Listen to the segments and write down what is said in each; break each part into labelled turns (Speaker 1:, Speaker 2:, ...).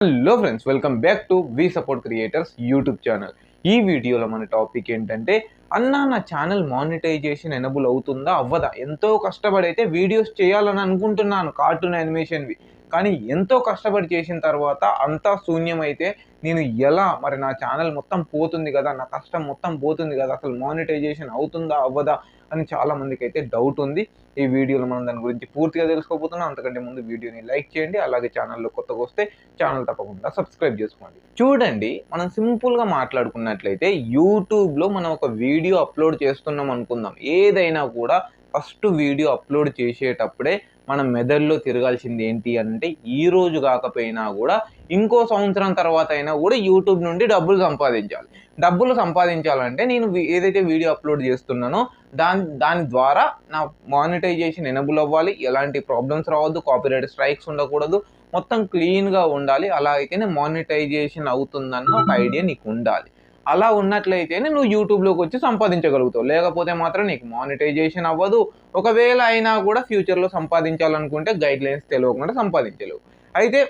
Speaker 1: Hello friends welcome back to V support creators YouTube channel ఈ వీడియోలో మన topic ఏంటంటే అన్న నా ఛానల్ మానిటైజేషన్ ఎనబుల్ అవుతుందా? అవ్వదా? ఎంతో కష్టపడి అయితే వీడియోస్ చేయాలని అనుకుంటున్నాను కార్టూన్ యానిమేషన్వి కానీ ఎంతో కష్టపడి చేసిన తర్వాత అంతా శూన్యమైతే నేను ఎలా మరి నా ఛానల్ మొత్తం పోతుంది కదా నా కష్టం మొత్తం పోతుంది కదా అసలు మానిటైజేషన్ అవుతుందా అవ్వదా అని చాలా మందికి అయితే డౌట్ ఉంది. ఈ వీడియోలో మనం దాని గురించి పూర్తిగా తెలుసుకోబోతున్నాం. అంతకంటే ముందు వీడియోని లైక్ చేయండి. అలాగే ఛానల్లో కొత్తగా వస్తే ఛానల్ తప్పకుండా సబ్స్క్రైబ్ చేసుకోండి. చూడండి మనం సింపుల్గా మాట్లాడుకున్నట్లయితే యూట్యూబ్లో మనం ఒక వీడియో అప్లోడ్ చేస్తున్నాం అనుకుందాం. ఏదైనా కూడా ఫస్ట్ వీడియో అప్లోడ్ చేసేటప్పుడే మన మెదడులో తిరగాల్సింది ఏంటి అంటే ఈ రోజు కాకపోయినా కూడా ఇంకో సంవత్సరం తర్వాత అయినా కూడా యూట్యూబ్ నుండి డబ్బులు సంపాదించాలి. డబ్బులు సంపాదించాలంటే నేను ఏదైతే వీడియో అప్లోడ్ చేస్తున్నానో దాని దాని ద్వారా నా మానిటైజేషన్ ఎనబుల్ అవ్వాలి. ఎలాంటి ప్రాబ్లమ్స్ రావద్దు. కాపీరైట్ స్ట్రైక్స్ ఉండకూడదు. మొత్తం క్లీన్గా ఉండాలి. అలా అయితేనే మానిటైజేషన్ అవుతుందన్న ఒక ఐడియా నీకు ఉండాలి. అలా ఉన్నట్లయితేనే నువ్వు యూట్యూబ్లోకి వచ్చి సంపాదించగలుగుతావు. లేకపోతే మాత్రం నీకు మానిటైజేషన్ అవ్వదు. ఒకవేళ అయినా కూడా ఫ్యూచర్లో సంపాదించాలనుకుంటే గైడ్ లైన్స్ తెలియకుండా సంపాదించలేవు. అయితే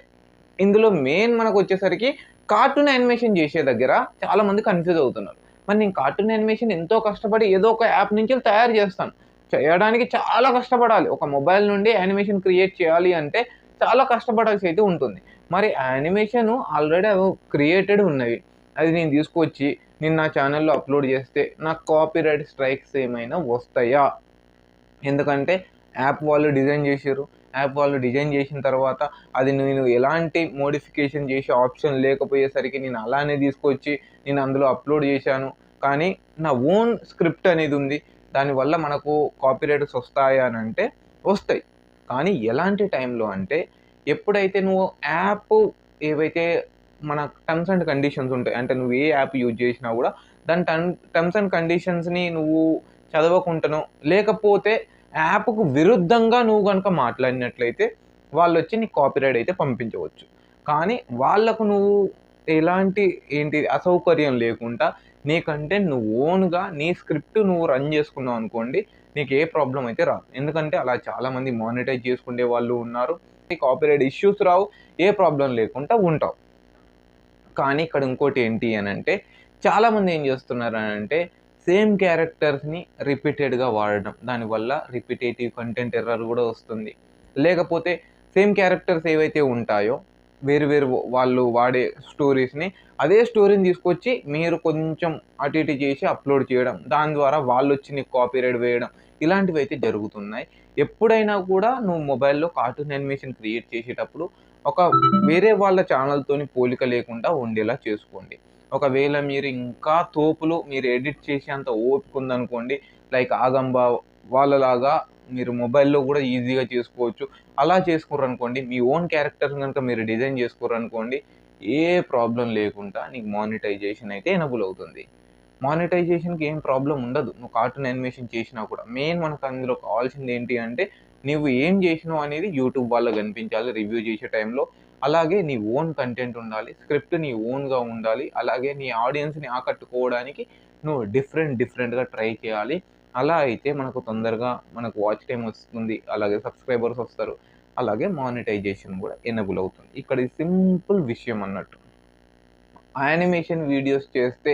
Speaker 1: ఇందులో మెయిన్ మనకు వచ్చేసరికి కార్టూన్ యానిమేషన్ చేసే దగ్గర చాలామంది కన్ఫ్యూజ్ అవుతున్నారు. మరి నేను కార్టూన్ యానిమేషన్ ఎంతో కష్టపడి ఏదో ఒక యాప్ నుంచి తయారు చేస్తాను. చేయడానికి చాలా కష్టపడాలి. ఒక మొబైల్ నుండి యానిమేషన్ క్రియేట్ చేయాలి అంటే చాలా కష్టపడాల్సి అయితే ఉంటుంది. మరి యానిమేషన్ ఆల్రెడీ అవి క్రియేటెడ్ ఉన్నవి. అది నేను తీసుకొచ్చి నేను నా ఛానల్లో అప్లోడ్ చేస్తే నాకు కాపీరైట్ స్ట్రైక్స్ ఏమైనా వస్తాయా? ఎందుకంటే యాప్ వాళ్ళు డిజైన్ చేశారు. యాప్ వాళ్ళు డిజైన్ చేసిన తర్వాత అది నేను ఎలాంటి మోడిఫికేషన్ చేసే ఆప్షన్ లేకపోయేసరికి నేను అలానే తీసుకొచ్చి నేను అందులో అప్లోడ్ చేశాను. కానీ నా ఓన్ స్క్రిప్ట్ అనేది ఉంది. దానివల్ల మనకు కాపీరైట్స్ వస్తాయా అని అంటే వస్తాయి. కానీ ఎలాంటి టైంలో అంటే ఎప్పుడైతే నువ్వు యాప్ ఏవైతే మన టర్మ్స్ అండ్ కండిషన్స్ ఉంటాయి. అంటే నువ్వు ఏ యాప్ యూజ్ చేసినా కూడా దాని టర్మ్ టర్మ్స్ అండ్ కండిషన్స్ని నువ్వు చదవకుండానో లేకపోతే యాప్కు విరుద్ధంగా నువ్వు కనుక మాట్లాడినట్లయితే వాళ్ళు వచ్చి నీకు కాపీరైట్ అయితే పంపించవచ్చు. కానీ వాళ్ళకు నువ్వు ఎలాంటి ఏంటి అసౌకర్యం లేకుండా నీ కంటెంట్ నువ్వు ఓన్గా నీ స్క్రిప్ట్ నువ్వు రన్ చేసుకున్నావు అనుకోండి నీకు ఏ ప్రాబ్లం అయితే రాదు. ఎందుకంటే అలా చాలామంది మానిటైజ్ చేసుకునే వాళ్ళు ఉన్నారు. కాపీరైట్ ఇష్యూస్ రావు ఏ ప్రాబ్లం లేకుండా ఉంటావు. కానీ ఇక్కడ ఇంకోటి ఏంటి అని అంటే చాలామంది ఏం చేస్తున్నారు అని అంటే సేమ్ క్యారెక్టర్స్ని రిపీటెడ్గా వాడడం. దానివల్ల రిపీటేటివ్ కంటెంట్ ఎర్రర్ కూడా వస్తుంది. లేకపోతే సేమ్ క్యారెక్టర్స్ ఏవైతే ఉంటాయో వేరు వేరు వాళ్ళు వాడే స్టోరీస్ని అదే స్టోరీని తీసుకొచ్చి మీరు కొంచెం అటు ఇటు చేసి అప్లోడ్ చేయడం దాని ద్వారా వాళ్ళు వచ్చి నీకు కాపీరైట్ వేయడం ఇలాంటివి అయితే జరుగుతున్నాయి. ఎప్పుడైనా కూడా నువ్వు మొబైల్లో కార్టూన్ యానిమేషన్ క్రియేట్ చేసేటప్పుడు ఒక వేరే వాళ్ళ ఛానల్తోని పోలిక లేకుండా ఉండేలా చేసుకోండి. ఒకవేళ మీరు ఇంకా తోపులు మీరు ఎడిట్ చేసేంత ఓపిక ఉందనుకోండి లైక్ ఆగంబ వాళ్ళలాగా మీరు మొబైల్లో కూడా ఈజీగా చేసుకోవచ్చు. అలా చేసుకుర్రు అనుకోండి మీ ఓన్ క్యారెక్టర్ కనుక మీరు డిజైన్ చేసుకుర్రు అనుకోండి ఏ ప్రాబ్లం లేకుండా నీకు మానిటైజేషన్ అయితే ఎనబుల్ అవుతుంది. మానిటైజేషన్కి ఏం ప్రాబ్లం ఉండదు. నువ్వు కార్టూన్ యానిమేషన్ చేసినా కూడా. మెయిన్ మనకు అందులో కావాల్సింది ఏంటి అంటే నువ్వు ఏం చేసినావు అనేది యూట్యూబ్ వాళ్ళకి కనిపించాలి రివ్యూ చేసే టైంలో. అలాగే నీ ఓన్ కంటెంట్ ఉండాలి స్క్రిప్ట్ నీ ఓన్గా ఉండాలి అలాగే నీ ఆడియన్స్ని ఆకట్టుకోవడానికి నువ్వు డిఫరెంట్ డిఫరెంట్గా ట్రై చేయాలి. అలా అయితే మనకు తొందరగా మనకు వాచ్ టైం వస్తుంది అలాగే సబ్స్క్రైబర్స్ వస్తారు అలాగే మానిటైజేషన్ కూడా ఎనబుల్ అవుతుంది. ఇక్కడ సింపుల్ విషయం అన్నట్టు. యానిమేషన్ వీడియోస్ చేస్తే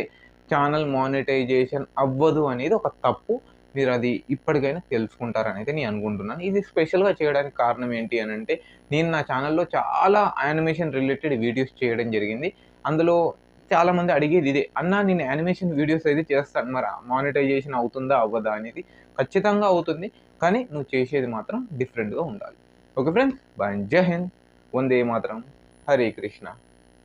Speaker 1: ఛానల్ మానిటైజేషన్ అవ్వదు అనేది ఒక తప్పు. మీరు అది ఇప్పటికైనా తెలుసుకుంటారని అయితే నేను అనుకుంటున్నాను. ఇది స్పెషల్గా చేయడానికి కారణం ఏంటి అని అంటే నేను నా ఛానల్లో చాలా యానిమేషన్ రిలేటెడ్ వీడియోస్ చేయడం జరిగింది. అందులో చాలామంది అడిగేది ఇదే అన్న నేను యానిమేషన్ వీడియోస్ అయితే చేస్తాను మరి మానిటైజేషన్ అవుతుందా అవ్వదా? అనేది ఖచ్చితంగా అవుతుంది కానీ నువ్వు చేసేది మాత్రం డిఫరెంట్గా ఉండాలి. ఓకే ఫ్రెండ్స్ బాయ్ జై హింద్. వందే మాత్రం. హరే కృష్ణ.